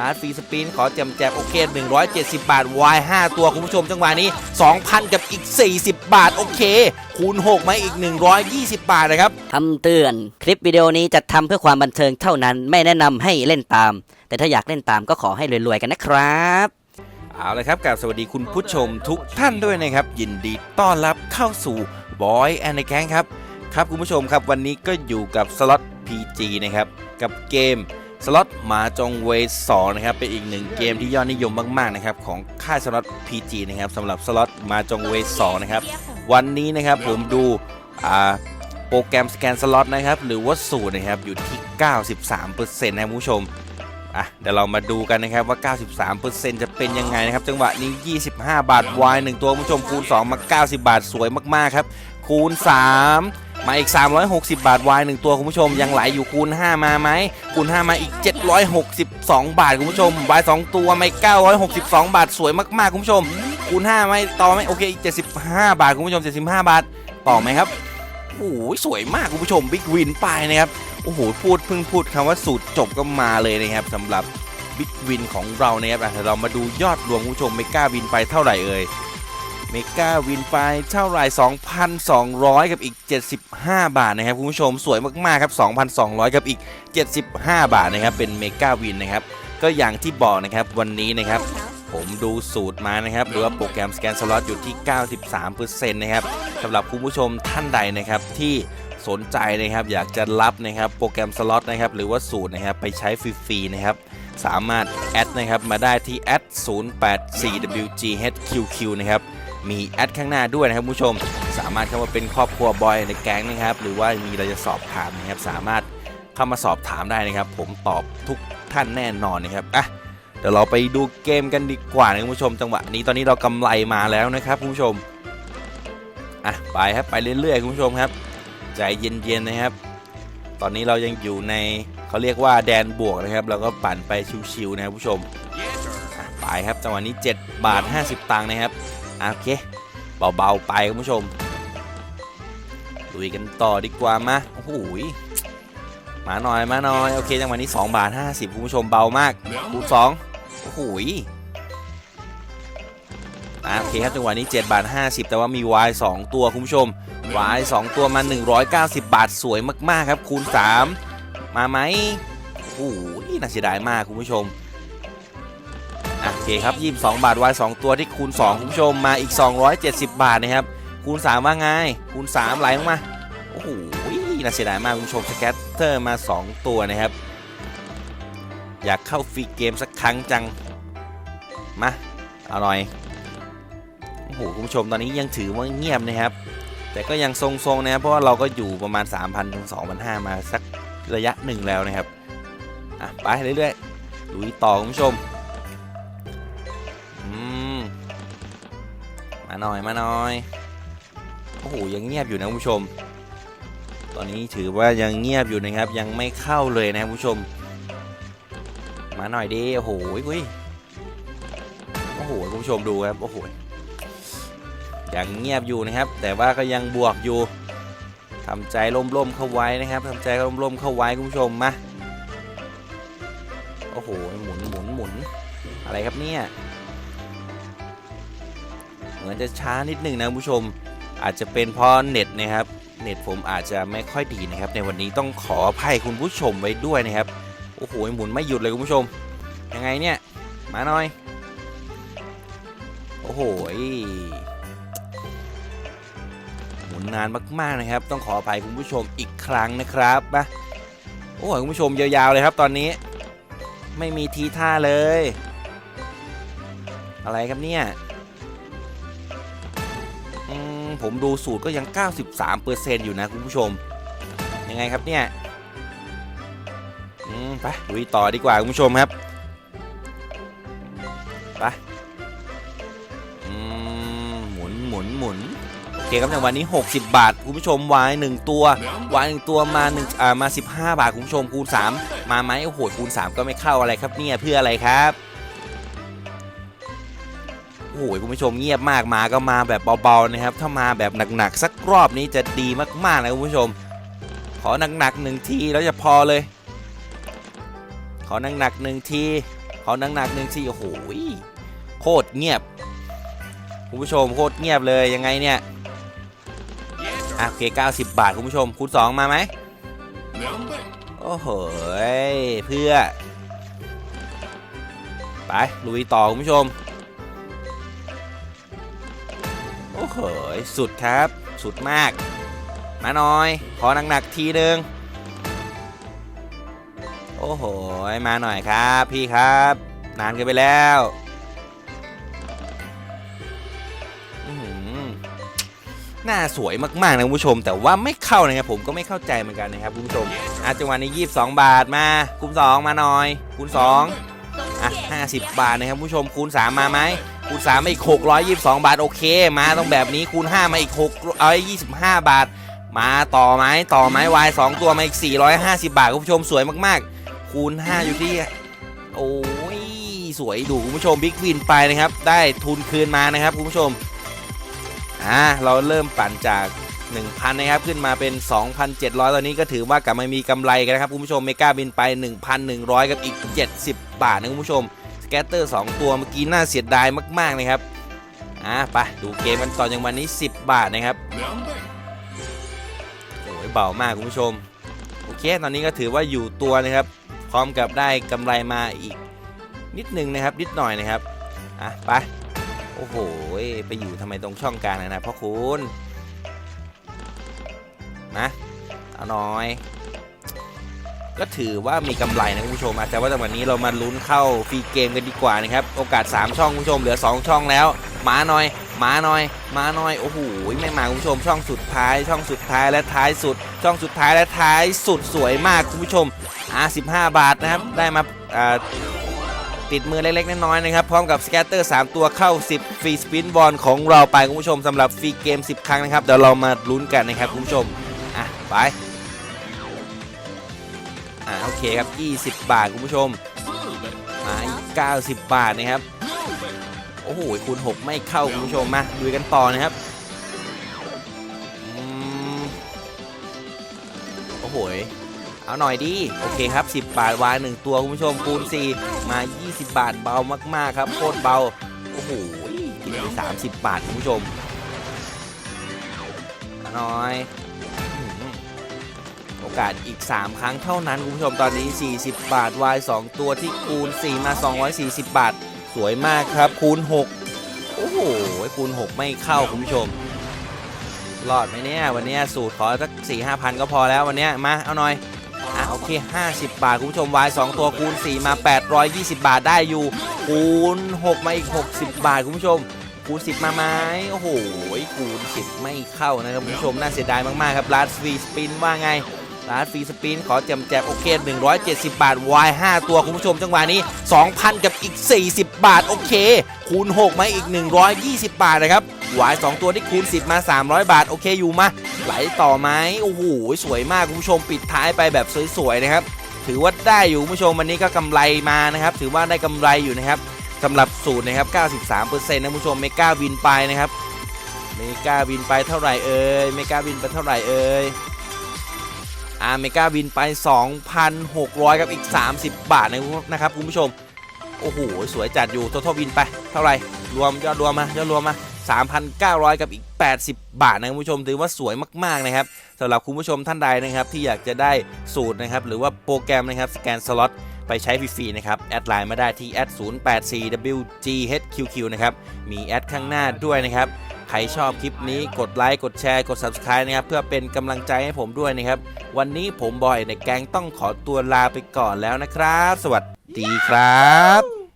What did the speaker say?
ร้านฟรีสปินขอแจมแจมโอเค 170 บาท Y 5ตัวคุณผู้ชมจังหวะนี้ 2,000 กับอีก 40 บาท โอเค คูณ 6 มาอีก 120 บาทนะครับคำเตือน คลิปวิดีโอนี้จัดทำเพื่อความบันเทิงเท่านั้น ไม่แนะนำให้เล่นตาม แต่ถ้าอยากเล่นตามก็ขอให้รวยๆกันนะครับเอาละครับกับสวัสดีคุณผู้ชมทุกท่านด้วยนะครับ ยินดีต้อนรับเข้าสู่ Boy and the Gang ครับ ครับคุณผู้ชมครับวันนี้ก็อยู่กับสล็อต PG นะครับ กับเกม สล็อตหมาจงเวสองนะครับเป็นอีกหนึ่งเกมที่ยอดนิยมมาก ๆ นะครับ ของค่ายสล็อต PG นะครับสำหรับสล็อตหมาจงเวสองนะครับ วันนี้นะครับผมดูโปรแกรมสแกนสล็อตนะครับ หรือว่าสูตรนะครับอยู่ที่ 93%นะครับคุณผู้ชมอะเดี๋ยวเรามาดูกันนะครับว่า 93%จะเป็นยังไงนะครับ จังหวะนี้ 25 บาทวาย1ตัวคุณผู้ชมคูณ 2 มา 90 บาทสวยมาก ๆ ครับ คูณ 3 มาอีก 360 บาทวาย1ตัวคุณผู้ชมยังไหลอยู่คูณ 5 มาไหมคูณ 5 มาอีก 762 บาทคุณผู้ชมวาย2ตัวมาอีก962 บาทสวยมากๆคุณผู้ชม คูณ 5 ไม่ต่อไหมโอเคอีก 75 บาทคุณผู้ชม 75 บาท ต่อไหมครับโอ้โหสวยมากคุณผู้ชมบิ๊กวินไปนะครับโอ้โหพูดเพิ่งพูดคำว่าสูตรจบก็มาเลยนะครับสำหรับบิ๊กวินของเรานะครับอ่เดี๋ยวเรามาดูยอดรวมคุณผู้ชมเมก้าวินไปเท่าไหร่เอ่ย เมกาวินไปเท่าไหร่2,200 กับอีก 75 บาทนะครับคุณผู้ชมสวยมากๆครับ 2,200 กับอีก 75 บาทนะครับเป็นเมกาวินนะครับก็อย่างที่บอกนะครับวันนี้นะครับผมดูสูตรมานะครับหรือว่าโปรแกรมสแกนสล็อตอยู่ที่ 93%นะครับสำหรับคุณผู้ชมท่านใดนะครับที่สนใจนะครับอยากจะรับนะครับโปรแกรมสล็อตนะครับหรือว่าสูตรนะครับไปใช้ฟรีๆนะครับสามารถแอดนะครับมาได้ที่แอด 084WGHQQ นะครับ มีแอดข้างหน้าด้วยนะครับผู้ชม สามารถเข้ามาเป็นครอบครัวบอยในแก๊งนะครับ หรือว่ามีอะไรจะสอบถามนะครับ สามารถเข้ามาสอบถามได้นะครับ ผมตอบทุกท่านแน่นอนนะครับอะเดี๋ยวเราไปดูเกมกันดีกว่านะคุณผู้ชม จังหวะนี้ตอนนี้เรากำไรมาแล้วนะครับคุณผู้ชมอะไปครับไปเรื่อยๆคุณผู้ชมครับใจเย็นๆนะครับ ตอนนี้เรายังอยู่ในเขาเรียกว่าแดนบวกนะครับเราก็ปั่นไปชิวๆนะครับผู้ชมไปครับจังหวะนี้ 7 บาท 50 ตังค์นะครับ โอเค เบาๆไปคุณผู้ชมลุยกันต่อดีกว่ามาโอ้โหมาหน่อยมาหน่อย โอเคจังหวะนี้2บาท50คุณผู้ชมเบามากคูณ2โอ้โหอะโอเคครับจังหวะนี้7บาท50 แต่ว่ามี Y 2 ตัวคุณผู้ชม Y 2 ตัวมา 190 บาทสวยมากๆครับคูณ 3 มาไหมโอ้โหน่าเสียดายมากคุณผู้ชม คครับ 22 บาท Y 2ตัวที่คูณ 2 คุณผู้ชมมาอีก 270 บาทนะครับ คูณ 3 ว่าไง คูณ 3 ไหลลงมา โอ้โห น่าเสียดายมากคุณผู้ชมสแกตเตอร์มา 2 ตัวนะครับ อยากเข้าฟรีเกมสักครั้งจัง มา เอาหน่อย โอ้โห คุณผู้ชมตอนนี้ยังถือว่าเงียบนะครับ แต่ก็ยังทรงๆนะครับเพราะว่าเราก็อยู่ประมาณ 3,000ถึง2,500 มาสักระยะหนึ่งแล้วนะครับ อะ ไปเรื่อยๆลุยต่อคุณผู้ชม มาหน่อยมาหน่อยโอ้โหยังเงียบอยู่นะคุณผู้ชม ตอนนี้ถือว่ายังเงียบอยู่นะครับ ยังไม่เข้าเลยนะคุณผู้ชม มาหน่อยดิโอ้โหอุ้ยโอ้โหคุณผู้ชมดูครับโอ้โหยังเงียบอยู่นะครับ แต่ว่าก็ยังบวกอยู่ทำใจร่มๆเข้าไว้นะครับทำใจร่มๆเข้าไว้คุณผู้ชมมาโอ้โหหมุนหมุนหมุนอะไรครับเนี่ย เหมือนจะช้านิดหนึ่งนะผู้ชม อาจจะเป็นเพราะเน็ตนะครับ เน็ตผมอาจจะไม่ค่อยดีนะครับ ในวันนี้ต้องขออภัยคุณผู้ชมไว้ด้วยนะครับ โอ้โหหมุนไม่หยุดเลยคุณผู้ชม ยังไงเนี่ย มาหน่อย โอ้โหหมุนนานมากๆนะครับ ต้องขออภัยคุณผู้ชมอีกครั้งนะครับนะโอ้โหคุณผู้ชมยาวๆเลยครับ ตอนนี้ ไม่มีทีท่าเลย อะไรครับเนี่ย ผมดูสูตรก็ยัง 93%อยู่นะคุณผู้ชม ยังไงครับเนี่ยไปลุยต่อดีกว่าคุณผู้ชมครับไปหมุนหมุนหมุนโอเคครับในวันนี้ 60 บาทคุณผู้ชมวายหนึ่งตัววายหนึ่งตัวมาหนึ่งอ่ามา 15 บาทคุณผู้ชมคูณ 3 มาไหมโอ้โหคูณ 3 ก็ไม่เข้าอะไรครับเนี่ยเพื่ออะไรครับ หคุณผู้ชมเงียบมากมาก็มาแบบเบาๆนะครับ ถ้ามาแบบหนักๆสักรอบนี้จะดีมากๆนะคุณผู้ชม ขอหนักๆหนึ่งทีแล้วจะพอเลย ขอหนักๆหนึ่งทีขอหนักๆหนึ่งสิโอ้โหโคตรเงียบคุณผู้ชมโคตรเงียบเลยยังไงเนี่ยอะโอเค90 บาทคุณผู้ชมคูณ2มาไหมโอ้โหเพื่อ ไปลุยต่อคุณผู้ชม โอ้โหสุดครับ สุดมาก มาหน่อย ขอหนักๆทีนึง โอ้โห มาหน่อยครับพี่ครับ นานเกินไปแล้วหน้าสวยมากๆนะคุณผู้ชม แต่ว่าไม่เข้านะครับผมก็ไม่เข้าใจเหมือนกันนะครับคุณผู้ชมอาจังหวะนี้ 22 บาทมาคูณ2มาหน่อยคูณ2อะ50 บาทนะครับคุณผู้ชมคูณ3มาไหม คูณ3มาอีก622บาทโอเค มาต้องแบบนี้คูณ5มาอีก6เอา25บาท มาต่อไหมต่อไหมวายสองตัวมาอีก450บาทคุณผู้ชมสวยมากๆ คูณ5อยู่ที่โอ้ยสวยดูคุณผู้ชมบิ๊กวินไปนะครับ ได้ทุนคืนมานะครับคุณผู้ชมอ่าเราเริ่มปั่นจาก 1,000 นะครับ ขึ้นมาเป็น 2,700 ตอนนี้ก็ถือว่ากลับมามีกำไรกันนะครับคุณผู้ชมเมกาบินไป 1,100 กับอีก 70 บาทนะคุณผู้ชม แกตเตอร์ 2 ตัวเมื่อกี้น่าเสียดายมากๆนะครับ อ่าไปดูเกมกันต่ออย่างวันนี้ 10 บาทนะครับโอ้ยเบามากคุณผู้ชม โอเค ตอนนี้ก็ถือว่าอยู่ตัวนะครับ พร้อมกับได้กำไรมาอีกนิดนึงนะครับ นิดหน่อยนะครับ อะไป โอ้โห ไปอยู่ทำไมตรงช่องกลางนะนะพ่อคุณนะเอาหน่อย ก็ถือว่ามีกำไรนะคุณผู้ชมอาจจะว่าแต่วันนี้เรามาลุ้นเข้าฟรีเกมกันดีกว่านะครับ โอกาส 3 ช่องคุณผู้ชมเหลือ 2 ช่องแล้วมาหน่อยมาหน่อยมาหน่อยโอ้โหไม่มาคุณผู้ชม ช่องสุดท้าย ช่องสุดท้ายและท้ายสุด ช่องสุดท้ายและท้ายสุดสวยมากคุณผู้ชมอ่า15 บาทนะครับได้มาอ่าติดมือเล็กๆน้อยๆนะครับ พร้อมกับสแกตเตอร์ 3 ตัวเข้า 10 ฟรีสปินบอลของเราไปคุณผู้ชมสำหรับฟรีเกม 10 ครั้งนะครับ เดี๋ยวเรามาลุ้นกันนะครับคุณผู้ชม อะ ไป อ่าโอเคครับ 20 บาทคุณผู้ชม มาอีก 90 บาทนะครับ โอ้โหคูณ 6 ไม่เข้าคุณผู้ชมมาดูกันต่อนะครับอโอ้โหเอาหน่อยดิโอเคครับ 10 บาทวายหนึ่งตัวคุณผู้ชมคูณ4มา 20 บาทเบามาก ๆ ครับโคตรเบาโอ้โหกินไป30 บาทคุณผู้ชมเอาหน่อย อกาสอีก 3 ครั้งเท่านั้นคุณผู้ชมตอนนี้ 40 บาทวาย2ตัวที่คูณ 4 มา 240 บาท สวยมากครับคูณ 6 โอ้โหคูณ 6 ไม่เข้าคุณผู้ชมรอดไหมเนี่ยวันนี้สูตรขอสัก4 5พันก็พอแล้ววันนี้มาเอาหน่อยอะโอเค 50 บาท คุณผู้ชมวาย2ตัวคูณ 4 มา 820 บาทได้อยู่ คูณ 6 มาอีก 60 บาท คุณผู้ชม คูณ 10 มาไหมโอ้โหคูณ 10 ไม่เข้านะครับ คุณผู้ชมน่าเสียดายมาก ๆ ครับลาสฟรีสปินว่าไง ร้านฟรีสปินขอแจมแจมโอเค 170 บาท Y 5ตัวคุณผู้ชมจังหวะนี้ 2,000 กับอีก 40 บาท โอเค คูณ 6 มาอีก 120 บาทนะครับ Y 2ตัวที่คูณ 10 มา 300 บาท โอเคอยู่มา ไหลต่อไหมโอ้โหสวยมากคุณผู้ชมปิดท้ายไปแบบสวยๆนะครับถือว่าได้อยู่คุณผู้ชมวันนี้ก็กำไรมานะครับ ถือว่าได้กำไรอยู่นะครับสำหรับสูตรนะครับ 93%นะคุณผู้ชมเมกาวินไปนะครับเมกาวินไปเท่าไหร่เอ่ยเมกาวินไปเท่าไหร่เอ่ย อาเมกาบินไป 2,600 กับอีก 30 บาทนะครับคุณผู้ชม โอ้โห สวยจัดอยู่ททบินไป เท่าไหร่ รวมยอดรวมมายอดรวมมา 3,900 กับอีก 80 บาทนะคุณผู้ชมถือว่าสวยมาก ๆ นะครับสำหรับคุณผู้ชมท่านใดนะครับที่อยากจะได้สูตรนะครับหรือว่าโปรแกรมนะครับสแกนสล็อตไปใช้ฟรีๆนะครับ แอดไลน์มาได้ที่ @084wghqq นะครับ มีแอดข้างหน้าด้วยนะครับ ใครชอบคลิปนี้กดไลค์กดแชร์กด Subscribe นะครับเพื่อเป็นกำลังใจให้ผมด้วยนะครับ วันนี้ผมบอยในแกงต้องขอตัวลาไปก่อนแล้วนะครับ สวัสดีครับ